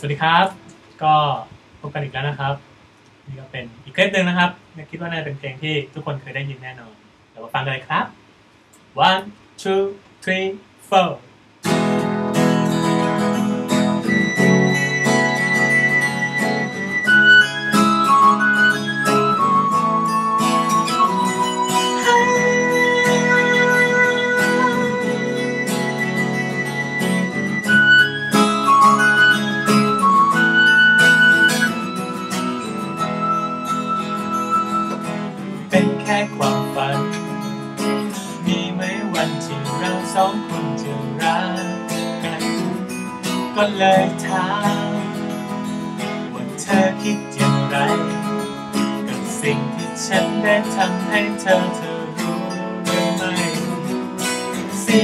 สวัสดีครับ ก็พบกันอีกแล้วนะครับ นี่ก็เป็นอีกคลิปหนึ่งนะครับคิดว่าน่าจะเป็นเพลงที่ทุกคนเคยได้ยินแน่นอนเดี๋ยวมาฟังกันเลยครับ one two three four มฝันมีไหมวันที่เราสองคนจะรักกัน ก็เลยถามว่าเธอคิดอย่างไร กับสิ่งที่ฉันได้ทำให้เธอเธอรู้หรือไม่เสี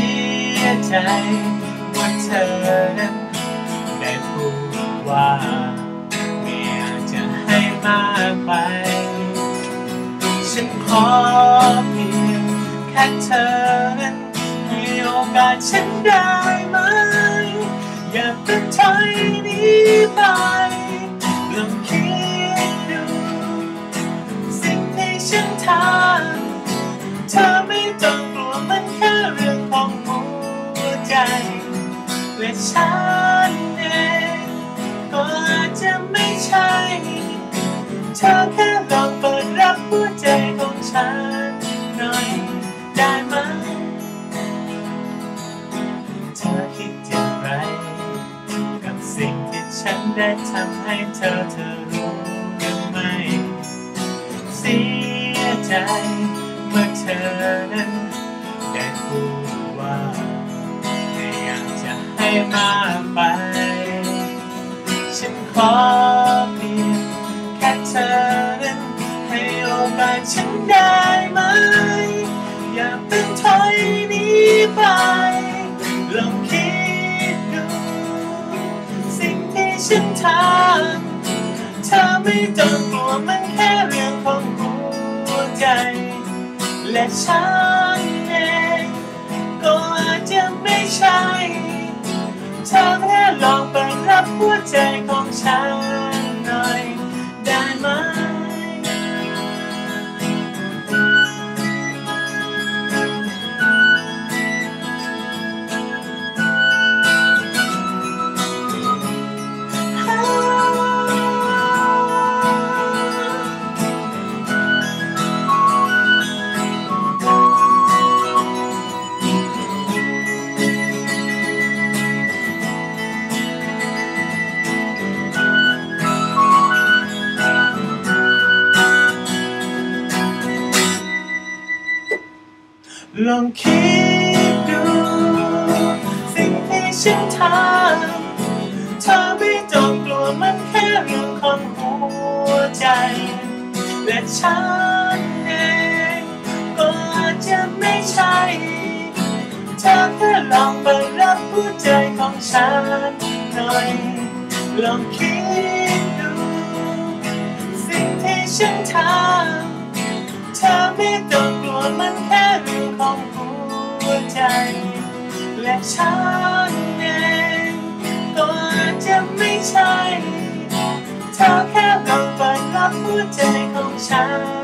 ยใจว่าเธอนั้นได้พูดว่าไม่อยากจะให้มากไป ฉันขอเพียงแค่เธอนั้นให้โอกาสฉันได้ไหม อย่าเพิ่งถอยนี้ไป ฉันได้ทำให้เธอเธอรู้หรือไม่เสียใจเมื่อเธอนั้นได้พูดว่าไม่อยากจะให้มากไป ฉันขอเพียงแค่เธอนั้นให้โอกาสฉันได้ ฉันทำเธอไม่ต้องกลัวมันแค่เรื่องของหัวใจ และฉันเองก็อาจจะไม่ใช่เธอแค่ลองเปิดรับหัวใจของฉัน ลองคิดดู สิ่งที่ฉันทำเธอไม่ต้องกลัวมันแค่เรื่องของหัวใจ และฉันเองก็อาจจะไม่ใช่เธอแค่ลองเปิดรับหัวใจของฉันหน่อยลองคิดดู สิ่งที่ฉันทำเธอไม่ต้องกลัวมันแค่ ฉันเองก็อาจจะไม่ใช่ เธอแค่ลองเปิดรับหัวใจของฉัน